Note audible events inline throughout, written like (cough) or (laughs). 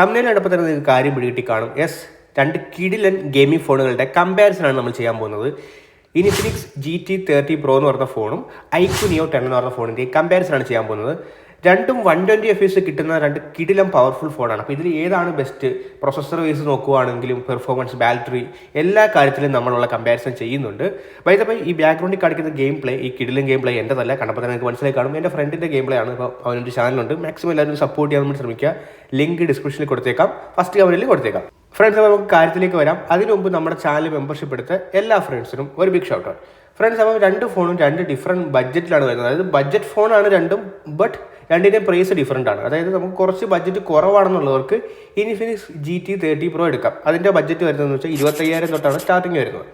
തമിഴിൽ കണ്ടപ്പോൾ തന്നെ നിങ്ങൾക്ക് കാര്യം പിടികിട്ടി കാണും യെസ് രണ്ട് കിടിലൻ ഗെയിമിംഗ് ഫോണുകളുടെ കമ്പാരിസൺ ആണ് നമ്മൾ ചെയ്യാൻ പോകുന്നത്. Infinix G T thirty pro എന്ന് പറഞ്ഞ ഫോണും ഐക്യു നിയോ ടെൻ എന്ന് പറഞ്ഞ ഫോണിന്റെ കമ്പാരിസൺ ആണ് ചെയ്യാൻ പോകുന്നത്. രണ്ടും വൺ ട്വന്റി എഫ് എസ് കിട്ടുന്ന രണ്ട് കിടിലം പവർഫുൾ ഫോണാണ് അപ്പോൾ ഇതിൽ ഏതാണ് ബെസ്റ്റ് പ്രൊസസ്സർ വൈസ് നോക്കുവാണെങ്കിലും പെർഫോമൻസ് ബാറ്ററി എല്ലാ കാര്യത്തിലും നമ്മളുള്ള കമ്പാരിസൺ ചെയ്യുന്നുണ്ട്. വൈദ്യപ്പോൾ ഈ ബാക്ക്ഗ്രൗണ്ടിൽ കാണിക്കുന്ന ഗെയിം പ്ലേ ഈ കിടിലും ഗെയിം പ്ലേ എന്റെ തന്നെ കണ്ടപ്പോൾ തന്നെ നിങ്ങൾക്ക് മനസ്സിലായി കാണും. എന്റെ ഫ്രണ്ടിന്റെ ഗെയിം പ്ലേ ആണ്. ഇപ്പോൾ അവനൊരു ചാനലുണ്ട് മാക്സിമം എല്ലാവരും സപ്പോർട്ട് ചെയ്യാൻ വേണ്ടി ശ്രമിക്കുക. ലിങ്ക് ഡിസ്ക്രിപ്ഷനിൽ കൊടുത്തേക്കാം. ഫസ്റ്റ് കമന്റിൽ കൊടുത്തേക്കാം. ഫ്രണ്ട്സ് നമുക്ക് കാര്യത്തിലേക്ക് വരാം. അതിനു മുമ്പ് നമ്മുടെ ചാനൽ മെമ്പർഷിപ്പ് എടുത്ത എല്ലാ ഫ്രണ്ട്സിനും ഒരു ബിഗ് ഷൗട്ട് ഫ്രണ്ട്സ് അപ്പം രണ്ട് ഫോണും രണ്ട് ഡിഫറെന്റ് ബഡ്ജറ്റിലാണ് വരുന്നത്. അതായത് ബഡ്ജറ്റ് ഫോണാണ് രണ്ടും ബട്ട് രണ്ടിന്റെയും പ്രൈസ് ഡിഫറെന്റ് ആണ്. അതായത് നമുക്ക് കുറച്ച് budget കുറവാണെന്നുള്ളവർക്ക് Infinix G T thirty pro എടുക്കാം. അതിന്റെ ബഡ്ജറ്റ് വരുന്നതെന്ന് വെച്ചാൽ ഇരുപത്തയ്യായിരം തൊട്ടാണ് സ്റ്റാർട്ടിങ് വരുന്നത്.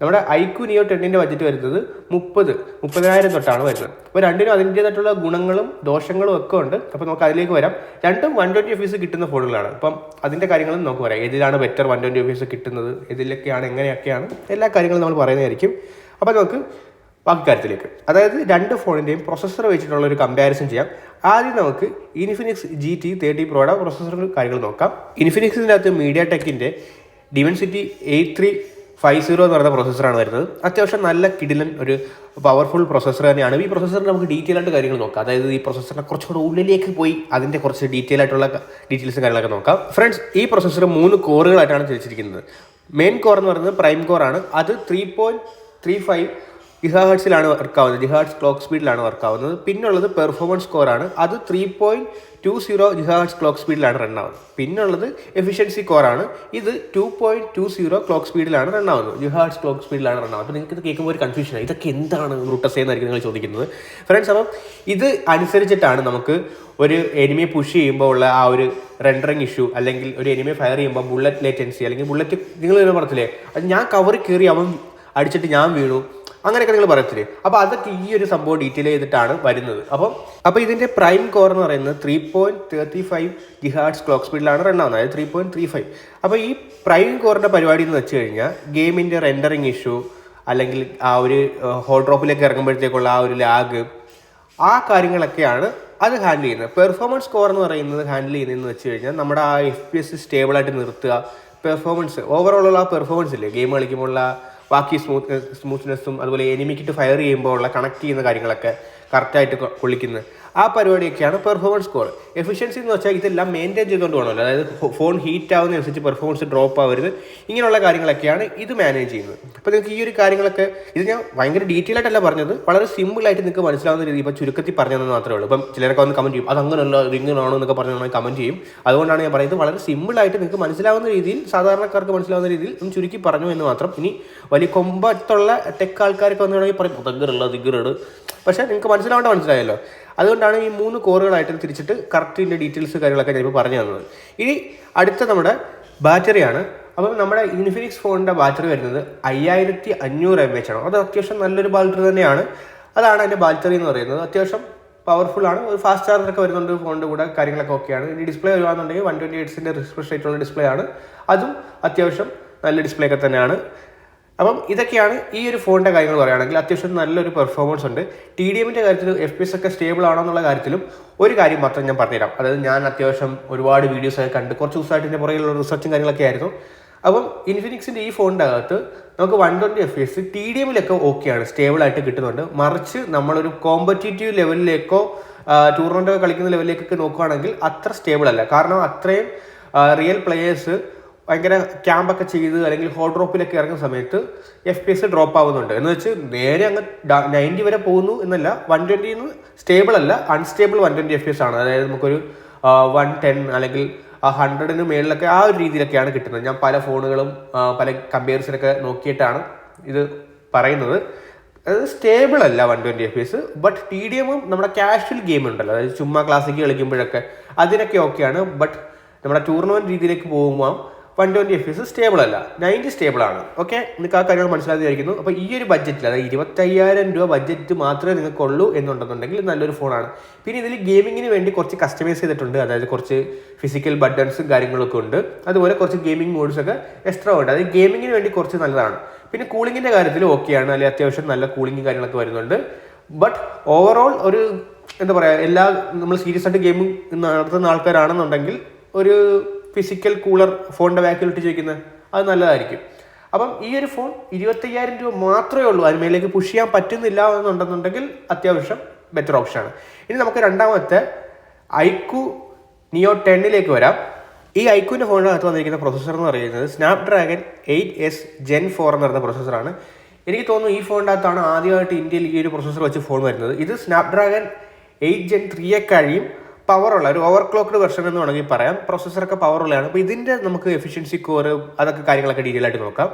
നമ്മുടെ ഐക്യു നിയോ ടെന്നിന്റെ ബഡ്ജറ്റ് വരുന്നത് മുപ്പത് മുപ്പതിനായിരം തൊട്ടാണ് വരുന്നത്. അപ്പോൾ രണ്ടിനും അതിന്റേതായിട്ടുള്ള ഗുണങ്ങളും ദോഷങ്ങളും ഒക്കെ ഉണ്ട്. അപ്പോൾ നമുക്ക് അതിലേക്ക് വരാം. രണ്ടും വൺ ട്വന്റി എഫ് കിട്ടുന്ന ഫോണുകളാണ് അപ്പം അതിന്റെ കാര്യങ്ങളും നമുക്ക് പറയാം. ഏതിലാണ് ബെറ്റർ വൺ ട്വന്റി എഫ് കിട്ടുന്നത്? ഇതിലൊക്കെയാണ് എങ്ങനെയൊക്കെയാണ്? എല്ലാ കാര്യങ്ങളും നമ്മൾ പറയുന്നതായിരിക്കും. അപ്പോൾ നമുക്ക് ബാക്കി കാര്യത്തിലേക്ക് അതായത് രണ്ട് ഫോണിന്റെയും പ്രൊസസ്സർ വെച്ചിട്ടുള്ള ഒരു കമ്പാരിസൺ ചെയ്യാം. ആദ്യം നമുക്ക് ഇൻഫിനിക്സ് ജി ടി തേർട്ടി പ്രോയുടെ പ്രൊസസ്സറും കാര്യങ്ങൾ നോക്കാം. ഇൻഫിനിക്സിന്റെ അകത്ത് മീഡിയ ടെക്കിന്റെ Dimensity eight three five zero എന്ന് പറയുന്ന പ്രോസസ്സറാണ് വരുന്നത്. അത്യാവശ്യം നല്ല കിടിലൻ ഒരു പവർഫുൾ പ്രോസസ്സർ തന്നെയാണ്. ഈ പ്രോസസ്സറിന് നമുക്ക് ഡീറ്റെയിൽ ആയിട്ട് കാര്യങ്ങൾ നോക്കാം. അതായത് ഈ പ്രോസസ്സറിനെ കുറച്ചുകൂടെ ഉള്ളിലേക്ക് പോയി അതിന്റെ കുറച്ച് ഡീറ്റെയിൽ ആയിട്ടുള്ള ഡീറ്റെയിൽസും കാര്യങ്ങളൊക്കെ നോക്കാം. ഫ്രണ്ട്സ് ഈ പ്രോസസ്സർ മൂന്ന് കോറുകളായിട്ടാണ് തിരിച്ചിരിക്കുന്നത്. മെയിൻ കോർ എന്ന് പറയുന്നത് പ്രൈം കോർ ആണ്. അത് three point three five work ആവുന്നത്. ജിഹാർട്സ് ക്ലോക്ക് സ്പീഡിലാണ് വർക്ക് ആവുന്നത്. പിന്നുള്ളത് പെർഫോമൻസ് കോറാണ് അത് three point two zero G hertz clock സ്പീഡിലാണ് റൺ ആവുന്നത്. പിന്നുള്ളത് എഫിഷ്യൻസി കോറാണ് ഇത് two point two zero clock സ്പീഡിലാണ് റൺ ആവുന്നത്. ജിഹാർട്സ് ക്ലോക്ക് സ്പീഡിലാണ് റൺ ആവുന്നത്. അപ്പോൾ നിങ്ങൾക്ക് ഇത് കേൾക്കുമ്പോൾ ഒരു കൺഫ്യൂഷൻ ഇതൊക്കെ എന്താണ് റൂട്ടസ് എന്നായിരിക്കും നിങ്ങൾ ചോദിക്കുന്നത്. ഫ്രണ്ട്സ് അപ്പം ഇത് അനുസരിച്ചിട്ടാണ് നമുക്ക് ഒരു എനിമിയെ പുഷ് ചെയ്യുമ്പോൾ ഉള്ള ആ ഒരു റെൻഡറിങ് ഇഷ്യൂ അല്ലെങ്കിൽ ഒരു എനിമിയെ ഫയർ ചെയ്യുമ്പോൾ ബുള്ളറ്റ് ലേറ്റൻസി അല്ലെങ്കിൽ ബുള്ളറ്റ് നിങ്ങൾ പറഞ്ഞില്ലേ? അത് ഞാൻ കവർ കയറി അവൻ അടിച്ചിട്ട് ഞാൻ വീണു. അങ്ങനെയൊക്കെ നിങ്ങൾ പറയത്തില്ലേ? അപ്പോൾ അതൊക്കെ ഈ ഒരു സംഭവം ഡീറ്റെയിൽ ചെയ്തിട്ടാണ് വരുന്നത്. അപ്പം അപ്പോൾ ഇതിന്റെ പ്രൈം കോർ എന്ന് പറയുന്നത് three point thirty five G hertz clock സ്പീഡിലാണ് റൺ ആവുന്നത്. അതായത് ത്രീ പോയിന്റ് ത്രീ ഫൈവ് അപ്പോൾ ഈ പ്രൈം കോറിന്റെ പരിപാടി എന്ന് വെച്ച് കഴിഞ്ഞാൽ ഗെയിമിന്റെ റെൻഡറിങ് ഇഷ്യൂ അല്ലെങ്കിൽ ആ ഒരു ഹോൾ ഡ്രോപ്പിലേക്ക് ഇറങ്ങുമ്പോഴത്തേക്കുള്ള ആ ഒരു ലാഗ് ആ കാര്യങ്ങളൊക്കെയാണ് അത് ഹാൻഡിൽ ചെയ്യുന്നത്. പെർഫോമൻസ് കോർ എന്ന് പറയുന്നത് ഹാൻഡിൽ ചെയ്യുന്നതെന്ന് വെച്ച് കഴിഞ്ഞാൽ നമ്മുടെ ആ എഫ് പി എസ് സ്റ്റേബിളായിട്ട് നിർത്തുക. പെർഫോമൻസ് ഓവറോൾ ഉള്ള ആ പെർഫോമൻസ് ഇല്ലേ? ഗെയിം കളിക്കുമ്പോൾ ഉള്ള ബാക്കി സ്മൂത്ത് സ്മൂത്ത്നെസ്സും അതുപോലെ എനിമിക്കിട്ട് ഫയർ ചെയ്യുമ്പോൾ ഉള്ള കണക്ട് ചെയ്യുന്ന കാര്യങ്ങളൊക്കെ കറക്റ്റായിട്ട് കൊള്ളിക്കുന്നത്. ആ പരിപാടിയൊക്കെയാണ് പെർഫോമൻസ് സ്കോർ എഫിഷ്യൻസി എന്ന് വെച്ചാൽ ഇതെല്ലാം മെയിന്റെയിൻ ചെയ്തുകൊണ്ട് പോകണമല്ലോ. അതായത് ഫോൺ ഹീറ്റ് ആവുന്നതനുസരിച്ച് പെർഫോമൻസ് ഡ്രോപ്പ് ആവരുത്. ഇങ്ങനെയുള്ള കാര്യങ്ങളൊക്കെയാണ് ഇത് മാനേജ് ചെയ്യുന്നത്. അപ്പോൾ നിങ്ങൾക്ക് ഈ ഒരു കാര്യങ്ങളൊക്കെ ഇത് ഞാൻ ഭയങ്കര ഡീറ്റെയിൽ ആയിട്ടല്ല പറഞ്ഞത്. വളരെ സിമ്പിളായിട്ട് നിങ്ങൾക്ക് മനസ്സിലാവുന്ന രീതി ഇപ്പോൾ ചുരുക്കത്തിൽ പറഞ്ഞതെന്ന് മാത്രമേ ഉള്ളൂ. ഇപ്പം ചിലരൊക്കെ വന്ന് കമന്റ് ചെയ്യും അതങ്ങനെയുള്ള അങ്ങനെയല്ല ഇത് ഇങ്ങനെയാണോ എന്നൊക്കെ പറഞ്ഞാൽ കമന്റ് ചെയ്യും. അതുകൊണ്ടാണ് ഞാൻ പറയുന്നത് വളരെ സിമ്പിളായിട്ട് നിങ്ങൾക്ക് മനസ്സിലാവുന്ന രീതിയിൽ സാധാരണക്കാർക്ക് മനസ്സിലാവുന്ന രീതിയിൽ ഒന്ന് ചുരുക്കി പറഞ്ഞു എന്ന് മാത്രം. ഇനി വലിയ കൊമ്പത്തുള്ള ടെക് ആൾക്കാരൊക്കെ വേണമെങ്കിൽ പറയും ദിഗറുള്ള ദിഗറുണ്ട് പക്ഷേ നിങ്ങൾക്ക് മനസ്സിലാവേണ്ട മനസ്സിലായല്ലോ. അതുകൊണ്ടാണ് ഈ മൂന്ന് കോറുകളായിട്ട് തിരിച്ചിട്ട് കറക്റ്റ് ഇതിന്റെ ഡീറ്റെയിൽസ് കാര്യങ്ങളൊക്കെ ഞാനിപ്പോൾ പറഞ്ഞു തന്നത്. ഇനി അടുത്ത നമ്മുടെ ബാറ്ററിയാണ്. അപ്പം നമ്മുടെ ഇൻഫിനിക്സ് ഫോണിന്റെ ബാറ്ററി വരുന്നത് അയ്യായിരത്തി അഞ്ഞൂറ് എം എച്ച് ആണ്. അത് അത്യാവശ്യം നല്ലൊരു ബാറ്ററി തന്നെയാണ്. അതാണ് അതിന്റെ ബാറ്ററി എന്ന് പറയുന്നത്. അത്യാവശ്യം പവർഫുൾ ആണ്. ഒരു ഫാസ്റ്റ് ചാർജർ ഒക്കെ വരുന്നുണ്ട് ഫോണിന്റെ കൂടെ കാര്യങ്ങളൊക്കെ ഓക്കെയാണ് ഇനി ഡിസ്പ്ലേ വരുവാന്നുണ്ടെങ്കിൽ വൺ ട്വന്റി എയ്റ്റ്സിന്റെ റിഫ്രഷ് റേറ്റുള്ള ഡിസ്പ്ലേ ആണ്. അതും അത്യാവശ്യം നല്ല ഡിസ്പ്ലേ ഒക്കെ തന്നെയാണ്. അപ്പം ഇതൊക്കെയാണ് ഈ ഒരു ഫോണിന്റെ കാര്യങ്ങൾ പറയുകയാണെങ്കിൽ അത്യാവശ്യം നല്ലൊരു പെർഫോമൻസ് ഉണ്ട്. ടി ഡി എമ്മിന്റെ കാര്യത്തിൽ എഫ് പി എസ് ഒക്കെ സ്റ്റേബിൾ ആണോ എന്നുള്ള കാര്യത്തിലും ഒരു കാര്യം മാത്രം ഞാൻ പറഞ്ഞുതരാം. അതായത് ഞാൻ അത്യാവശ്യം ഒരുപാട് വീഡിയോസ് ഒക്കെ കണ്ട് കുറച്ച് ദിവസമായിട്ട് ഇതിന്റെ പുറകിലുള്ള റിസർച്ചും കാര്യങ്ങളൊക്കെ ആയിരുന്നു. അപ്പം ഇൻഫിനിക്സിന്റെ ഈ ഫോണിന്റെ അകത്ത് നമുക്ക് one twenty F S T D എമ്മിലൊക്കെ ഓക്കെയാണ് സ്റ്റേബിളായിട്ട് കിട്ടുന്നുണ്ട്. മറിച്ച് നമ്മളൊരു കോമ്പറ്റേറ്റീവ് ലെവലിലേക്കോ ടൂർണമെന്റൊക്കെ കളിക്കുന്ന ലെവലിലേക്കൊക്കെ നോക്കുകയാണെങ്കിൽ അത്ര സ്റ്റേബിൾ അല്ല. കാരണം അത്രയും റിയൽ പ്ലെയേഴ്സ് ഭയങ്കര ക്യാമ്പൊക്കെ ചെയ്ത് അല്ലെങ്കിൽ ഹോട്ട് ഡ്രോപ്പിലൊക്കെ ഇറങ്ങുന്ന സമയത്ത് എഫ് പി എസ് ഡ്രോപ്പ് ആവുന്നുണ്ട്. എന്ന് വെച്ച് നേരെ അങ്ങ് നയന്റി വരെ പോകുന്നു എന്നല്ല വൺ ട്വന്റിന്ന് സ്റ്റേബിൾ അല്ല unstable one twenty F P S ആണ്. അതായത് നമുക്കൊരു വൺ ടെൻ അല്ലെങ്കിൽ ഹൺഡ്രഡിന് മേളിലൊക്കെ ആ ഒരു രീതിയിലൊക്കെയാണ് കിട്ടുന്നത്. ഞാൻ പല ഫോണുകളും പല കമ്പാരിസനൊക്കെ നോക്കിയിട്ടാണ് ഇത് പറയുന്നത്. അത് സ്റ്റേബിൾ അല്ല one twenty F S but T D എമ്മും നമ്മുടെ കാഷ്വൽ ഗെയിം ഉണ്ടല്ലോ. അതായത് ചുമ്മാ ക്ലാസ്സിക്ക് കളിക്കുമ്പോഴൊക്കെ അതിനൊക്കെ ഓക്കെയാണ് ബട്ട് നമ്മുടെ ടൂർണമെന്റ് രീതിയിലേക്ക് പോകുമ്പോൾ one twenty F S stable അല്ല. നയന്റി സ്റ്റേബിൾ ആണ്. ഓക്കെ നിങ്ങൾക്ക് ആ കാര്യങ്ങൾ മനസ്സിലാക്കിയായിരിക്കുന്നു അപ്പോൾ ഈ ഒരു ബഡ്ജറ്റിൽ അതായത് ഇരുപത്തയ്യായിരം രൂപ ബഡ്ജറ്റ് മാത്രമേ നിങ്ങൾക്കുള്ളൂ എന്നുണ്ടെന്നുണ്ടെങ്കിൽ നല്ലൊരു ഫോണാണ്. പിന്നെ ഇതിൽ ഗെയിമിങ്ങിന് വേണ്ടി കുറച്ച് കസ്റ്റമൈസ് ചെയ്തിട്ടുണ്ട്. അതായത് കുറച്ച് ഫിസിക്കൽ ബട്ടൺസും കാര്യങ്ങളൊക്കെ ഉണ്ട്. അതുപോലെ കുറച്ച് ഗെയിമിംഗ് മോഡ്സ് ഒക്കെ എക്സ്ട്രാ ഉണ്ട്. അതായത് ഗെയിമിങ്ങിന് വേണ്ടി കുറച്ച് നല്ലതാണ്. പിന്നെ കൂളിങ്ങിന്റെ കാര്യത്തിൽ ഓക്കെയാണ് അല്ലെങ്കിൽ അത്യാവശ്യം നല്ല കൂളിങ്ങും കാര്യങ്ങളൊക്കെ വരുന്നുണ്ട്. ബട്ട് ഓവറോൾ ഒരു എന്താ പറയുക എല്ലാ നമ്മൾ സീരിയസ് ആയിട്ട് ഗെയിമിംഗ് നടത്തുന്ന ആൾക്കാരാണെന്നുണ്ടെങ്കിൽ ഒരു ഫിസിക്കൽ കൂളർ ഫോണിന്റെ ബാക്കിൽ ഇട്ട് ചോദിക്കുന്നത് അത് നല്ലതായിരിക്കും. അപ്പം ഈ ഒരു ഫോൺ ഇരുപത്തയ്യായിരം രൂപ മാത്രമേ ഉള്ളൂ. അതിന്മേലേക്ക് പുഷ് ചെയ്യാൻ പറ്റുന്നില്ല എന്നുണ്ടെന്നുണ്ടെങ്കിൽ അത്യാവശ്യം ബെറ്റർ ഓപ്ഷനാണ് ഇനി നമുക്ക് രണ്ടാമത്തെ ഐക്കു നിയോ ടെന്നിലേക്ക് വരാം. ഈ ഐക്യുവിന്റെ ഫോണിനകത്ത് വന്നിരിക്കുന്ന പ്രൊസസ്സർ എന്ന് പറയുന്നത് Snapdragon eight S gen four എന്ന് പറയുന്ന പ്രൊസസ്സറാണ് എനിക്ക് തോന്നുന്നു ഈ ഫോണിന്റെ അകത്താണ് ആദ്യമായിട്ട് ഇന്ത്യയിൽ ഈ ഒരു പ്രൊസസ്സർ വെച്ച് ഫോൺ വരുന്നത്. ഇത് സ്നാപ് ഡ്രാഗൺ എയ്റ്റ് ജെൻ ത്രീയെ കഴിയും. പവറുള്ള ഒരു ഓവർ ക്ലോക്ക്ഡ് വെർഷൻ എന്ന് വേണമെങ്കിൽ പറയാം. പ്രൊസസ്സറൊക്കെ പവറുള്ളതാണ് അപ്പോൾ ഇതിന്റെ നമുക്ക് എഫിഷ്യൻസി കോർ അതൊക്കെ കാര്യങ്ങളൊക്കെ ഡീറ്റെയിൽ ആയിട്ട് നോക്കാം.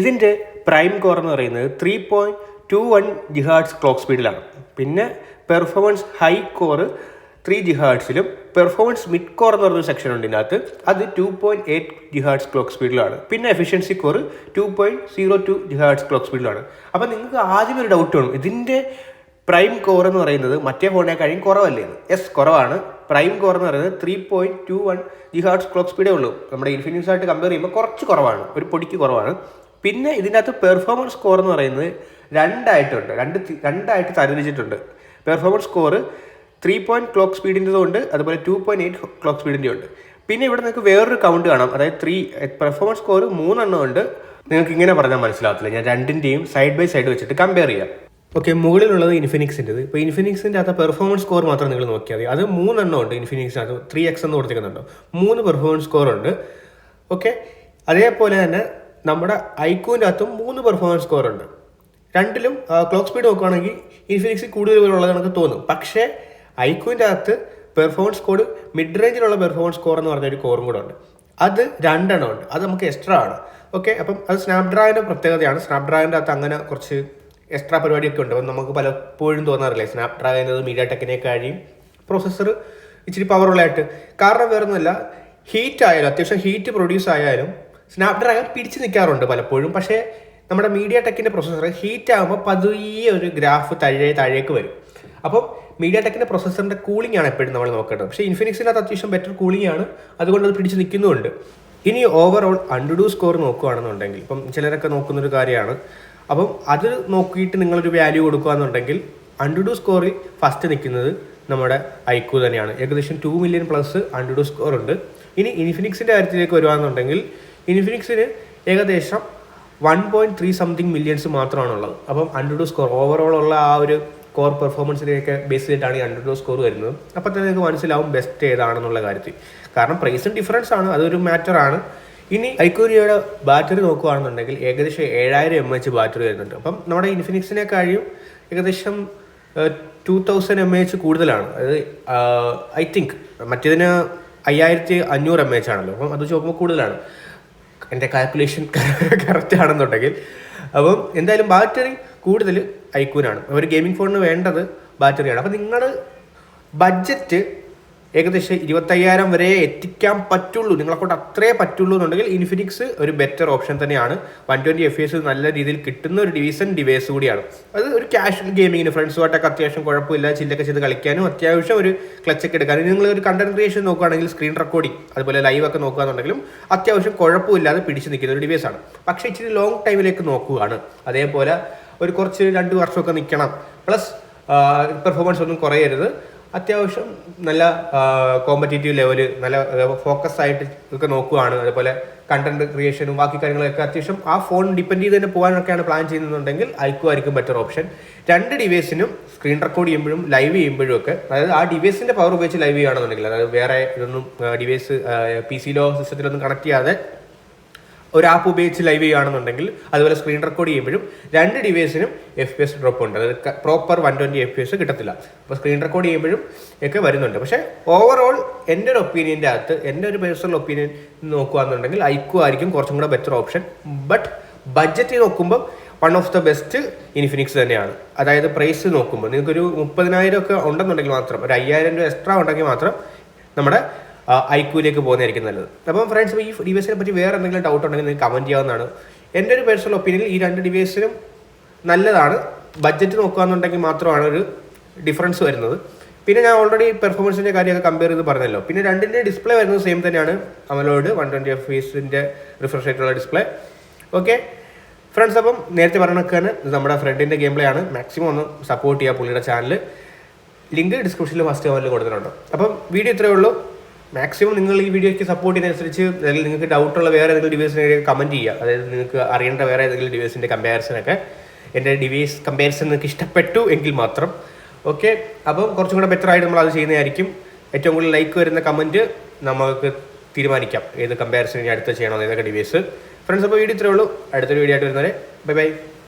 ഇതിന്റെ പ്രൈം കോർ എന്ന് പറയുന്നത് three point two one G hertz clock സ്പീഡിലാണ് പിന്നെ പെർഫോമൻസ് ഹൈ കോർ ത്രീ ജിഹാർട്സിലും പെർഫോമൻസ് മിഡ് കോർ എന്ന് പറഞ്ഞൊരു സെക്ഷൻ ഉണ്ട് ഇതിനകത്ത്. അത് two point eight G hertz clock സ്പീഡിലാണ് പിന്നെ efficiency core two point zero two G hertz clock സ്പീഡിലാണ് അപ്പോൾ നിങ്ങൾക്ക് ആദ്യം ഒരു ഡൗട്ട് വേണം. ഇതിന്റെ പ്രൈം കോർ എന്ന് പറയുന്നത് മറ്റേ ഫോണിനെ കഴിയും കുറവല്ലേ എസ് കുറവാണ്. പ്രൈം കോർ എന്ന് പറയുന്നത് three point two one G hertz clock സ്പീഡേ ഉള്ളൂ. നമ്മുടെ ഇൻഫിനിക്സ് ആയിട്ട് കമ്പയർ ചെയ്യുമ്പോൾ കുറച്ച് കുറവാണ്. ഒരു പൊടിക്ക് കുറവാണ്. പിന്നെ ഇതിനകത്ത് പെർഫോമൻസ് സ്കോർ എന്ന് പറയുന്നത് രണ്ടായിട്ടുണ്ട്. രണ്ട് രണ്ടായിട്ട് തരംതിരിച്ചിട്ടുണ്ട്. Performance score three point clock സ്പീഡിന്റെ ഉണ്ട്. അതുപോലെ ടു പോയിന്റ് എയ്റ്റ് ക്ലോക്ക് സ്പീഡിന്റെ ഉണ്ട്. പിന്നെ ഇവിടെ നിങ്ങൾക്ക് വേറൊരു കൗണ്ട് കാണാം. അതായത് ത്രീ പെർഫോമൻസ് സ്കോർ മൂന്നെണ്ണം ഉണ്ട്. നിങ്ങൾക്ക് ഇങ്ങനെ പറഞ്ഞാൽ മനസ്സിലാവത്തില്ല. ഞാൻ രണ്ടിന്റെയും സൈഡ് ബൈ സൈഡ് വെച്ചിട്ട് കമ്പയർ ചെയ്യാം. ഓക്കെ മുകളിലുള്ളത് ഇൻഫിനിക്സിന്റെത്. ഇപ്പോൾ ഇൻഫിനിക്സിന്റെ അകത്ത് പെർഫോമൻസ് സ്കോർ മാത്രം നിങ്ങൾ നോക്കിയാൽ മതി. അത് മൂന്നെണ്ണം ഉണ്ട് ഇൻഫിനിക്സിനകത്ത്. ത്രീ എക്സ് എന്ന് കൊടുത്തിരിക്കുന്നുണ്ടോ? മൂന്ന് പെർഫോമൻസ് സ്കോർ ഉണ്ട് ഓക്കെ അതേപോലെ തന്നെ നമ്മുടെ ഐക്കൂന്റെ അകത്തും മൂന്ന് പെർഫോമൻസ് സ്കോർ ഉണ്ട് രണ്ടിലും ക്ലോക്ക് സ്പീഡ് നോക്കുകയാണെങ്കിൽ ഇൻഫിനിക്സ് കൂടുതൽ ഉള്ളത് നമുക്ക് തോന്നും. പക്ഷേ ഐക്യൂവിന്റെ അകത്ത് പെർഫോമൻസ് കോഡ് മിഡ് റേഞ്ചിലുള്ള പെർഫോമൻസ് സ്കോർ എന്ന് പറഞ്ഞ ഒരു കോറും കൂടെ ഉണ്ട്. അത് രണ്ടെണ്ണം ഉണ്ട് അത് നമുക്ക് എക്സ്ട്രാ ആണ്. ഓക്കെ അപ്പം അത് സ്നാപ്ഡ്രാഗന്റെ പ്രത്യേകതയാണ്. സ്നാപ്ഡ്രാഗന്റെ അകത്ത് അങ്ങനെ കുറച്ച് എക്സ്ട്രാ പരിപാടിയൊക്കെ ഉണ്ട്. അപ്പം നമുക്ക് പലപ്പോഴും തോന്നാറില്ലേ സ്നാപ് ഡ്രാഗൺ എന്നത് മീഡിയ ടെക്കിനെ കഴിയും പ്രോസസ്സർ ഇച്ചിരി പവറുള്ളതായിട്ട് കാരണം വേറൊന്നുമല്ല ഹീറ്റ് ആയാലും അത്യാവശ്യം ഹീറ്റ് പ്രൊഡ്യൂസ് ആയാലും സ്നാപ് ഡ്രാഗൺ പിടിച്ചു നിൽക്കാറുണ്ട് പലപ്പോഴും. പക്ഷേ നമ്മുടെ മീഡിയ ടെക്കിന്റെ പ്രൊസസ്സർ ഹീറ്റ് ആകുമ്പോൾ പതിയെ ഒരു ഗ്രാഫ് താഴെ താഴേക്ക് വരും. അപ്പം മീഡിയ ടെക്കിന്റെ പ്രൊസസ്സറിന്റെ കൂളിംഗ് ആണ് എപ്പോഴും നമ്മൾ നോക്കേണ്ടത്. പക്ഷേ ഇൻഫിനിക്സിനകത്ത് അത്യാവശ്യം ബെറ്റർ കൂളിംഗ് ആണ്. അതുകൊണ്ട് അത് പിടിച്ച് നിൽക്കുന്നുമുണ്ട്. ഇനി ഓവറോൾ അൺഡു സ്കോർ നോക്കുകയാണെന്നുണ്ടെങ്കിൽ ഇപ്പം ചിലരൊക്കെ നോക്കുന്നൊരു കാര്യമാണ്. അപ്പം അത് നോക്കിയിട്ട് നിങ്ങളൊരു വാല്യൂ കൊടുക്കുകയെന്നുണ്ടെങ്കിൽ ടു സ്കോറിൽ ഫസ്റ്റ് നിൽക്കുന്നത് നമ്മുടെ ഐക്യു തന്നെയാണ്. ഏകദേശം two million plus AnTuTu score ഉണ്ട്. ഇനി ഇൻഫിനിക്സിന്റെ കാര്യത്തിലേക്ക് വരുവാണെന്നുണ്ടെങ്കിൽ ഇൻഫിനിക്സിന് ഏകദേശം one point three something millions മാത്രമാണുള്ളത്. അപ്പം അൺഡു സ്കോർ ഓവറോൾ ഉള്ള ആ ഒരു കോർ പെർഫോമൻസിനെയൊക്കെ ബേസ് ചെയ്തിട്ടാണ് ഈ അണ്ടർ സ്കോർ വരുന്നത്. അപ്പോൾ തന്നെ നിങ്ങൾക്ക് മനസ്സിലാവും ബെസ്റ്റ് ഏതാണെന്നുള്ള കാര്യത്തിൽ. കാരണം പ്രൈസും ഡിഫറൻസ് ആണ്. അതൊരു മാറ്ററാണ് ഇനി ഐക്യൂരിയയുടെ ബാറ്ററി നോക്കുകയാണെന്നുണ്ടെങ്കിൽ ഏകദേശം ഏഴായിരം എം എച്ച് ബാറ്ററി വരുന്നുണ്ട്. അപ്പം നമ്മുടെ ഇൻഫിനിക്സിനെ കഴിയും ഏകദേശം ടു തൗസൻഡ് എം എച്ച് കൂടുതലാണ്. അതായത് ഐ തിങ്ക് മറ്റേതിന് അയ്യായിരത്തി അഞ്ഞൂറ് എം എച്ച് ആണല്ലോ. അപ്പം അത് നോക്കുമ്പോൾ കൂടുതലാണ്. എന്റെ കാൽക്കുലേഷൻ കറക്റ്റ് (laughs) ആണെന്നുണ്ടെങ്കിൽ. അപ്പം എന്തായാലും ബാറ്ററി കൂടുതൽ ഐക്യൂനാണ് ഒരു ഗെയിമിംഗ് ഫോണിന് വേണ്ടത് ബാറ്ററിയാണ്. അപ്പം നിങ്ങൾ ബഡ്ജറ്റ് ഏകദേശം ഇരുപത്തയ്യായിരം വരെ എത്തിക്കാൻ പറ്റുള്ളൂ. നിങ്ങളെക്കൊണ്ട് അത്രേ പറ്റുള്ളൂ എന്നുണ്ടെങ്കിൽ ഇൻഫിനിക്സ് ഒരു ബെറ്റർ ഓപ്ഷൻ തന്നെയാണ്. വൺ ട്വന്റി എഫ് എസ് നല്ല രീതിയിൽ കിട്ടുന്ന ഒരു ഡിവിസൺ ഡിവൈസ് കൂടിയാണ്. അത് ഒരു ക്യാഷ്വൽ ഗെയിമിങ്ങിന് ഫ്രണ്ട്സുമായിട്ടൊക്കെ അത്യാവശ്യം കുഴപ്പമില്ല ചില്ലൊക്കെ ചെയ്ത് കളിക്കാനും അത്യാവശ്യം ഒരു ക്ലച്ചൊക്കെ എടുക്കാനും. നിങ്ങൾ ഒരു കണ്ടന്റ് ക്രിയേഷൻ നോക്കുകയാണെങ്കിൽ സ്ക്രീൻ റെക്കോർഡിംഗ് അതുപോലെ ലൈവ് ഒക്കെ നോക്കുകയാണെന്നുണ്ടെങ്കിലും അത്യാവശ്യം കുഴപ്പമില്ലാതെ പിടിച്ചു നിൽക്കുന്ന ഒരു ഡിവൈസ് ആണ്. പക്ഷേ ഇച്ചിരി ലോങ് ടൈമിലേക്ക് നോക്കുകയാണ്. അതേപോലെ ഒരു കുറച്ച് രണ്ട് വർഷമൊക്കെ നിൽക്കണം. പ്ലസ് പെർഫോമൻസ് ഒന്നും കുറയരുത്. അത്യാവശ്യം നല്ല കോമ്പറ്റേറ്റീവ് ലെവൽ നല്ല ഫോക്കസ് ആയിട്ട് ഒക്കെ നോക്കുകയാണ് അതുപോലെ കണ്ടന്റ് ക്രിയേഷനും ബാക്കി കാര്യങ്ങളൊക്കെ അത്യാവശ്യം ആ ഫോൺ ഡിപ്പെൻഡ് ചെയ്ത് തന്നെ പോകാനൊക്കെയാണ് പ്ലാൻ ചെയ്യുന്നുണ്ടെങ്കിൽ ഐക്കോ ആയിരിക്കും ബെറ്റർ ഓപ്ഷൻ രണ്ട് ഡിവൈസിനും സ്ക്രീൻ റെക്കോർഡ് ചെയ്യുമ്പോഴും ലൈവ് ചെയ്യുമ്പോഴും ഒക്കെ അതായത് ആ ഡിവൈസിന്റെ പവർ ഉപയോഗിച്ച് ലൈവ് ചെയ്യുകയാണെന്നുണ്ടെങ്കിൽ അതായത് വേറെ ഇതൊന്നും ഡിവൈസ് പി സിയിലോ സിസ്റ്റത്തിലൊന്നും കണക്ട് ചെയ്യാതെ ഒരു ആപ്പ് ഉപയോഗിച്ച് ലൈവ് ചെയ്യുകയാണെന്നുണ്ടെങ്കിൽ അതുപോലെ സ്ക്രീൻ റെക്കോർഡ് ചെയ്യുമ്പോഴും രണ്ട് ഡിവൈസിനും എഫ് പി എസ് ഡ്രോപ്പ് ഉണ്ട്. അതായത് proper one twenty F P S കിട്ടത്തില്ല. അപ്പോൾ സ്ക്രീൻ റെക്കോർഡ് ചെയ്യുമ്പോഴും ഒക്കെ വരുന്നുണ്ട്. പക്ഷേ ഓവറോൾ എന്റെ ഒരു ഒപ്പീനിയന്റെ അകത്ത് എന്റെ ഒരു പേഴ്സണൽ ഒപ്പീനിയൻ നോക്കുകയാണെന്നുണ്ടെങ്കിൽ ഐക്കു ആയിരിക്കും കുറച്ചും കൂടെ ബെറ്റർ ഓപ്ഷൻ ബട്ട് ബഡ്ജറ്റ് നോക്കുമ്പോൾ one of the best Infinix തന്നെയാണ്. അതായത് പ്രൈസ് നോക്കുമ്പോൾ നിങ്ങൾക്കൊരു മുപ്പതിനായിരം ഒക്കെ ഉണ്ടെന്നുണ്ടെങ്കിൽ മാത്രം ഒരു അയ്യായിരം രൂപ എക്സ്ട്രാ ഉണ്ടെങ്കിൽ മാത്രം നമ്മുടെ ഐക്യൂലേക്ക് പോകുന്നതായിരിക്കും നല്ലത്. അപ്പം ഫ്രണ്ട്സ് ഈ ഡിവൈസിനെ പറ്റി വേറെ എന്തെങ്കിലും ഡൗട്ട് ഉണ്ടെങ്കിൽ നിങ്ങൾക്ക് കമന്റ് ചെയ്യാവുന്നതാണ്. എന്റെ ഒരു പേഴ്സണൽ ഒപ്പീനിയനിൽ ഈ രണ്ട് ഡിവൈസിനും നല്ലതാണ്. ബഡ്ജറ്റ് നോക്കുകയെന്നുണ്ടെങ്കിൽ മാത്രമാണ് ഒരു ഡിഫറൻസ് വരുന്നത്. പിന്നെ ഞാൻ ഓൾറെഡി പെർഫോമൻസിന്റെ കാര്യമൊക്കെ കമ്പയർ ചെയ്ത് പറഞ്ഞല്ലോ. പിന്നെ രണ്ടിന്റെ ഡിസ്പ്ലേ വരുന്നത് സെയിം തന്നെയാണ്. അമലോഡ് വൺ ട്വന്റി എഫ് ഫീസിന്റെ റിഫ്രഷ് ആയിട്ടുള്ള ഡിസ്പ്ലേ ഓക്കെ ഫ്രണ്ട്സ് അപ്പം നേരത്തെ പറഞ്ഞൊക്കെയാണ് നമ്മുടെ ഫ്രണ്ടിന്റെ ഗെയിം പ്ലേ ആണ്. മാക്സിമം ഒന്ന് സപ്പോർട്ട് ചെയ്യുക പുള്ളിയുടെ ചാനൽ ലിങ്ക് ഡിസ്ക്രിപ്ഷനിൽ ഫസ്റ്റ് കമന്റിൽ കൊടുത്തിട്ടുണ്ട്. അപ്പം വീഡിയോ ഇത്രയേ ഉള്ളൂ. മാക്സിമം നിങ്ങൾ ഈ വീഡിയോയ്ക്ക് സപ്പോർട്ട് ചെയ്യുന്നതനുസരിച്ച് അല്ലെങ്കിൽ നിങ്ങൾക്ക് ഡൗട്ടുള്ള വേറെ ഏതെങ്കിലും ഡിവൈസിനെ കമന്റ് ചെയ്യുക. അതായത് നിങ്ങൾക്ക് അറിയേണ്ട വേറെ ഏതെങ്കിലും ഡിവൈസിന്റെ കമ്പാരിസനൊക്കെ എന്റെ ഡിവൈസ് കമ്പാരിസൺ നിങ്ങൾക്ക് ഇഷ്ടപ്പെട്ടു എങ്കിൽ മാത്രം. ഓക്കെ അപ്പം കുറച്ചും കൂടെ ബെറ്റർ ആയിട്ട് നമ്മൾ അത് ചെയ്യുന്നതായിരിക്കും. ഏറ്റവും കൂടുതൽ ലൈക്ക് വരുന്ന കമന്റ് നമുക്ക് തീരുമാനിക്കാം. ഏത് കമ്പാരിസൺ ഇനി അടുത്ത് ചെയ്യണമെന്ന് ഏതൊക്കെ ഡിവൈസ് ഫ്രണ്ട്സ് അപ്പോൾ വീഡിയോ ഇത്രേ ഉള്ളൂ. അടുത്തൊരു വീഡിയോ ആയിട്ട് വരുന്നവരെ ബൈ ബൈ